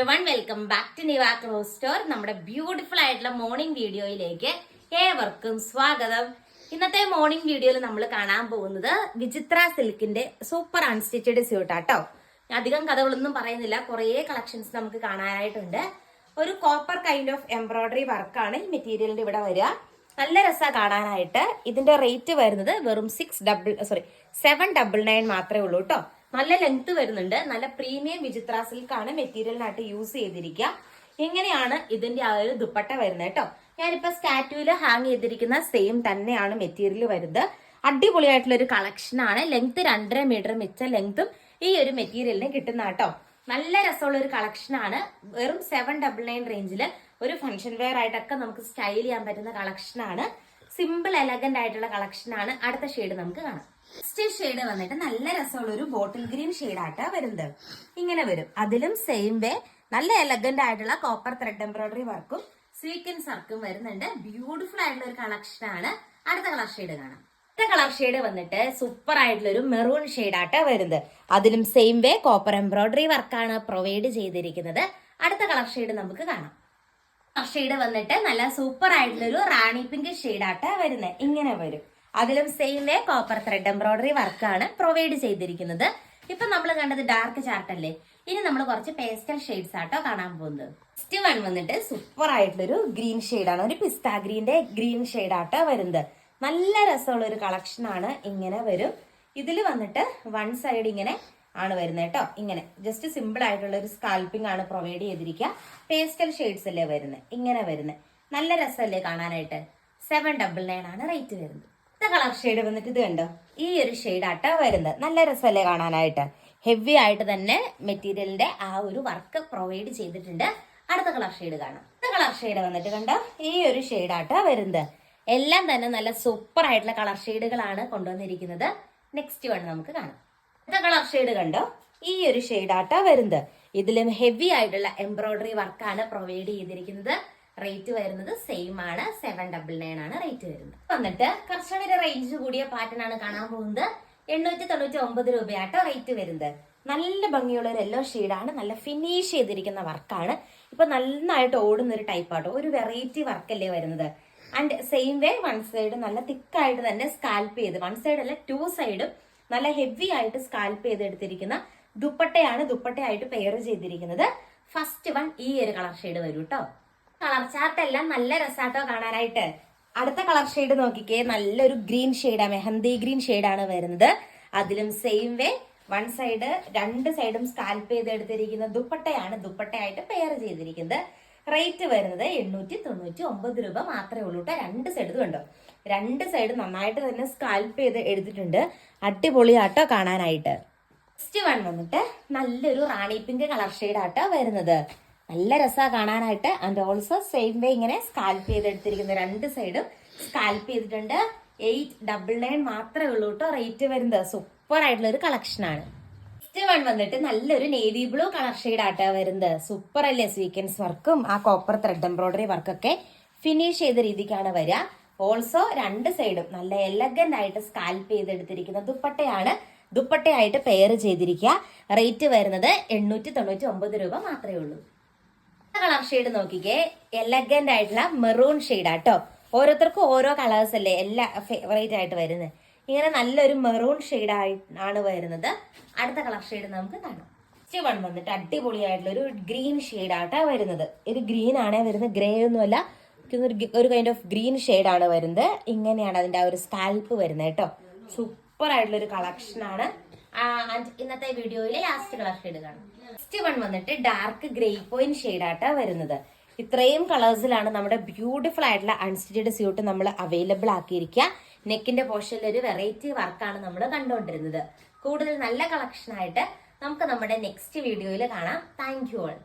Everyone welcome back to Niva clothes store നമ്മുടെ beautiful ആയിട്ടുള്ള morning വീഡിയോയിലേക്ക് ഏവർക്കും സ്വാഗതം. ഇന്നത്തെ മോർണിംഗ് വീഡിയോയിൽ നമ്മൾ കാണാൻ പോകുന്നത് വിചിത്ര സിൽക്കിന്റെ സൂപ്പർ അൺസ്റ്റിച്ചഡ് സ്യൂട്ടാട്ടോ അധികം കഥകളൊന്നും പറയുന്നില്ല കുറേ കളക്ഷൻസ് നമുക്ക് കാണാനായിട്ടുണ്ട്. ഒരു കോപ്പർ കൈൻഡ് ഓഫ് എംബ്രോയിഡറി വർക്കാണ് ഈ മെറ്റീരിയലിന്റെ ഇവിടെ വരിക. നല്ല രസമാണ് കാണാനായിട്ട്. ഇതിന്റെ റേറ്റ് വരുന്നത് വെറും six double sorry seven double nine മാത്രമേ ഉള്ളൂ കേട്ടോ നല്ല ലെങ്ത് വരുന്നുണ്ട്. നല്ല പ്രീമിയം വിചിത്ര സിൽക്ക് ആണ് മെറ്റീരിയലിനായിട്ട് യൂസ് ചെയ്തിരിക്കുക. ഇങ്ങനെയാണ് ഇതിന്റെ ആ ഒരു ദുപ്പട്ട വരുന്നത് കേട്ടോ. ഞാനിപ്പോ സ്റ്റാറ്റുവിൽ ഹാങ് ചെയ്തിരിക്കുന്ന സെയിം തന്നെയാണ് മെറ്റീരിയൽ വരുന്നത്. അടിപൊളിയായിട്ടുള്ള ഒരു കളക്ഷൻ ആണ്. ലെങ്ത് രണ്ടര മീറ്റർ മിച്ച ലെങ്ത്തും ഈ ഒരു മെറ്റീരിയലിന് കിട്ടുന്ന കേട്ടോ. നല്ല രസമുള്ള ഒരു കളക്ഷൻ ആണ്. വെറും സെവൻ ഡബിൾ നയൻ റേഞ്ചിൽ ഒരു ഫംഗ്ഷൻ വെയർ ആയിട്ടൊക്കെ നമുക്ക് സ്റ്റൈൽ ചെയ്യാൻ പറ്റുന്ന കളക്ഷൻ ആണ്. സിമ്പിൾ എലഗന്റ് ആയിട്ടുള്ള കളക്ഷൻ ആണ്. അടുത്ത ഷെയ്ഡ് നമുക്ക് കാണാം. ഫസ്റ്റ് ഷെയ്ഡ് വന്നിട്ട് നല്ല രസമുള്ള ഒരു ബോട്ടിൽ ഗ്രീൻ ഷെയ്ഡാട്ടാ വരുന്നത്. ഇങ്ങനെ വരും. അതിലും സെയിം വേ നല്ല എലഗന്റ് ആയിട്ടുള്ള കോപ്പർ ത്രെഡ് എംബ്രോയിഡറി വർക്കും സ്വീക്കൻസ് വർക്കും വരുന്നുണ്ട്. ബ്യൂട്ടിഫുൾ ആയിട്ടുള്ള ഒരു കളക്ഷൻ ആണ്. അടുത്ത കളർ ഷെയ്ഡ് കാണാം. അടുത്ത കളർ ഷെയ്ഡ് വന്നിട്ട് സൂപ്പർ ആയിട്ടുള്ള ഒരു മെറൂൺ ഷെയ്ഡാട്ടാ വരുന്നത്. അതിലും സെയിം വേ കോപ്പർ എംബ്രോയിഡറി വർക്കാണ് പ്രൊവൈഡ് ചെയ്തിരിക്കുന്നത്. അടുത്ത കളർ ഷെയ്ഡ് നമുക്ക് കാണാം. കളർ ഷെയ്ഡ് വന്നിട്ട് നല്ല സൂപ്പർ ആയിട്ടുള്ള ഒരു റാണി പിങ്ക് ഷെയ്ഡാട്ടാ വരുന്നത്. ഇങ്ങനെ വരും. അതിലും same way copper thread embroidery വർക്കാണ് പ്രൊവൈഡ് ചെയ്തിരിക്കുന്നത്. ഇപ്പൊ നമ്മൾ കണ്ടത് ഡാർക്ക് ചാർട്ട് അല്ലേ? ഇനി നമ്മൾ കുറച്ച് പേസ്റ്റൽ ഷെയ്ഡ്സ് ആട്ടോ കാണാൻ പോകുന്നത്. ഫസ്റ്റ് വൺ വന്നിട്ട് സൂപ്പർ ആയിട്ടുള്ളൊരു ഗ്രീൻ ഷെയ്ഡാണ് ഒരു പിസ്താ ഗ്രീന്റെ ഗ്രീൻ ഷെയ്ഡാട്ടോ വരുന്നത്. നല്ല രസമുള്ള ഒരു കളക്ഷൻ ആണ് ഇങ്ങനെ വരും. ഇതിൽ വന്നിട്ട് വൺ സൈഡ് ഇങ്ങനെ ആണ് വരുന്നത് കേട്ടോ. ഇങ്ങനെ. ജസ്റ്റ് സിമ്പിൾ ആയിട്ടുള്ള ഒരു സ്കാൽപ്പിംഗ് ആണ് പ്രൊവൈഡ് ചെയ്തിരിക്കുക. പേസ്റ്റൽ ഷെയ്ഡ്സ് അല്ലേ വരുന്നത്? ഇങ്ങനെ വരുന്നത്. നല്ല രസമല്ലേ കാണാനായിട്ട്? സെവൻ ഡബിൾ നയൻ ആണ് റേറ്റ് വരുന്നത്. അടുത്ത കളർ ഷെയ്ഡ് വന്നിട്ട് ഇത് കണ്ടോ? ഈ ഒരു ഷെയ്ഡ് ആട്ടോ വരുന്നത്. നല്ല രസമല്ലേ കാണാനായിട്ട്? ഹെവി ആയിട്ട് തന്നെ മെറ്റീരിയലിന്റെ ആ ഒരു വർക്ക് പ്രൊവൈഡ് ചെയ്തിട്ടുണ്ട്. അടുത്ത കളർ ഷെയ്ഡ് കാണാം. അടുത്ത കളർ ഷെയ്ഡ് വന്നിട്ട് കണ്ടോ? ഈ ഒരു ഷെയ്ഡ് ആട്ടോ വരുന്നത്. എല്ലാം തന്നെ നല്ല സൂപ്പർ ആയിട്ടുള്ള കളർ ഷെയ്ഡുകളാണ് കൊണ്ടുവന്നിരിക്കുന്നത്. നെക്സ്റ്റ് വൺ നമുക്ക് കാണാം. അടുത്ത കളർ ഷെയ്ഡ് കണ്ടോ? ഈ ഒരു ഷെയ്ഡ് ആട്ടാ വരുന്നത്. ഇതിലും ഹെവി ആയിട്ടുള്ള എംബ്രോയിഡറി വർക്കാണ് പ്രൊവൈഡ് ചെയ്തിരിക്കുന്നത്. റേറ്റ് വരുന്നത് സെയിം ആണ്. സെവൻ ഡബിൾ നയൻ ആണ് റേറ്റ് വരുന്നത്. വന്നിട്ട് കുറച്ചുകൂടി റേഞ്ച് കൂടിയ പാറ്റേൺ ആണ് കാണാൻ പോകുന്നത്. എണ്ണൂറ്റി തൊണ്ണൂറ്റി ഒമ്പത് രൂപയാട്ടോ റേറ്റ് വരുന്നത്. നല്ല ഭംഗിയുള്ള ഒരു യെല്ലോ ഷെയ്ഡാണ് നല്ല ഫിനിഷ് ചെയ്തിരിക്കുന്ന വർക്കാണ് ഇപ്പൊ നന്നായിട്ട് ഓടുന്ന ഒരു ടൈപ്പ് ആട്ടോ. ഒരു വെറൈറ്റി വർക്കല്ലേ വരുന്നത്. And same way one side നല്ല തിക്കായിട്ട് തന്നെ സ്കാൽപ്പ് ചെയ്ത് വൺ സൈഡ് അല്ല ടു സൈഡും നല്ല ഹെവി ആയിട്ട് സ്കാൽപ്പ് ചെയ്ത് എടുത്തിരിക്കുന്ന ദുപ്പട്ടയാണ് ദുപ്പട്ടയായിട്ട് പെയർ ചെയ്തിരിക്കുന്നത്. ഫസ്റ്റ് വൺ ഈ ഒരു കളർ ഷെയ്ഡ് വരും കേട്ടോ കളർ ചാർട്ട് എല്ലാം നല്ല രസാട്ടോ കാണാനായിട്ട്. അടുത്ത കളർ ഷെയ്ഡ് നോക്കിക്കേ. നല്ലൊരു ഗ്രീൻ ഷെയ്ഡാണ് മെഹന്തി ഗ്രീൻ ഷെയ്ഡാണ് വരുന്നത്. അതിലും സെയിം വേ വൺ സൈഡ് രണ്ട് സൈഡും സ്കാൽപ്പ് ചെയ്ത് എടുത്തിരിക്കുന്ന ദുപ്പട്ടയാണ് ദുപ്പട്ടയായിട്ട് പെയർ ചെയ്തിരിക്കുന്നത്. റേറ്റ് വരുന്നത് എണ്ണൂറ്റി തൊണ്ണൂറ്റി ഒമ്പത് രൂപ മാത്രമേ ഉള്ളൂ കേട്ടോ രണ്ട് സൈഡ് കണ്ടോ രണ്ട് സൈഡ് നന്നായിട്ട് തന്നെ സ്കാൽപ്പ് ചെയ്ത് എടുത്തിട്ടുണ്ട്. അടിപൊളിയാട്ടോ കാണാനായിട്ട്. നെക്സ്റ്റ് വൺ വന്നിട്ട് നല്ലൊരു റാണി പിങ്ക് കളർ ഷെയ്ഡാട്ടോ വരുന്നത്. നല്ല രസമാണ് കാണാനായിട്ട്. ആൻഡ് ഓൾസോ സെയിം വേ ഇങ്ങനെ സ്കാൽപ്പ് ചെയ്തെടുത്തിരിക്കുന്ന രണ്ട് സൈഡും സ്കാൽപ്പ് ചെയ്തിട്ടുണ്ട്. എയ്റ്റ് ഡബിൾ നയൻ മാത്രമേ ഉള്ളൂ കേട്ടോ റേറ്റ് വരുന്നത്. സൂപ്പർ ആയിട്ടുള്ള ഒരു കളക്ഷനാണ് നെക്സ്റ്റ് വൺ വന്നിട്ട് നല്ലൊരു നേവി ബ്ലൂ കളർ ഷെയ്ഡ് ആട്ടാ വരുന്നത്. സൂപ്പർ അല്ലേ സ്വീക്കൻസ് വർക്കും ആ കോപ്പർ ത്രെഡ് എംബ്രോയിഡറി വർക്കൊക്കെ ഫിനിഷ് ചെയ്ത രീതിക്കാണ് വരിക. ഓൾസോ രണ്ട് സൈഡും നല്ല എലഗന്റ് ആയിട്ട് സ്കാൽപ്പ് ചെയ്തെടുത്തിരിക്കുന്ന ദുപ്പട്ടയാണ്. ദുപ്പട്ടയായിട്ട് പെയർ ചെയ്തിരിക്കുക. റേറ്റ് വരുന്നത് എണ്ണൂറ്റി തൊണ്ണൂറ്റി ഒമ്പത് രൂപ മാത്രമേ ഉള്ളൂ. കളർ ഷെയ്ഡ് നോക്കിക്കേ. എലഗന്റ് ആയിട്ടുള്ള മെറൂൺ ഷെയ്ഡ് ആട്ടോ ഓരോരുത്തർക്കും ഓരോ കളേഴ്സ് അല്ലേ എല്ലാ ഫേവറേറ്റ് ആയിട്ട് വരുന്നത് ഇങ്ങനെ നല്ലൊരു മെറൂൺ ഷെയ്ഡ് ആണ് വരുന്നത്. അടുത്ത കളർ ഷെയ്ഡ് നമുക്ക് കാണാം. നെക്സ്റ്റ് വൺ വന്നിട്ട് അടിപൊളിയായിട്ടുള്ള ഒരു ഗ്രീൻ ഷെയ്ഡ് ആട്ടാ വരുന്നത്. ഇത് ഗ്രീൻ ആണേ വരുന്നത്. ഗ്രേ ഒന്നുമല്ല. ഒരു കൈൻഡ് ഓഫ് ഗ്രീൻ ഷെയ്ഡ് ആണ് വരുന്നത്. ഇങ്ങനെയാണ് അതിന്റെ ആ ഒരു സ്കാൽപ്പ് വരുന്നത് കേട്ടോ സൂപ്പർ ആയിട്ടുള്ള ഒരു കളക്ഷൻ ആണ്. ഇന്നത്തെ വീഡിയോയിലെ ലാസ്റ്റ് കളർ ഷെയ്ഡ് കാണാം. നെക്സ്റ്റ് വൺ വന്നിട്ട് ഡാർക്ക് ഗ്രേ പോയിന്റ് ഷെയ്ഡ് ആട്ടാ വരുന്നത്. ഇത്രയും കളേഴ്സിലാണ് നമ്മുടെ ബ്യൂട്ടിഫുൾ ആയിട്ടുള്ള അൺസ്റ്റിച്ചഡ് സ്യൂട്ട് നമ്മൾ അവൈലബിൾ ആക്കിയിരിക്കുക. നെക്കിന്റെ പോർഷനിൽ ഒരു വെറൈറ്റി വർക്കാണ് നമ്മൾ കണ്ടുകൊണ്ടിരുന്നത്. കൂടുതൽ നല്ല കളക്ഷൻ ആയിട്ട് നമുക്ക് നമ്മുടെ നെക്സ്റ്റ് വീഡിയോയിൽ കാണാം. Thank you all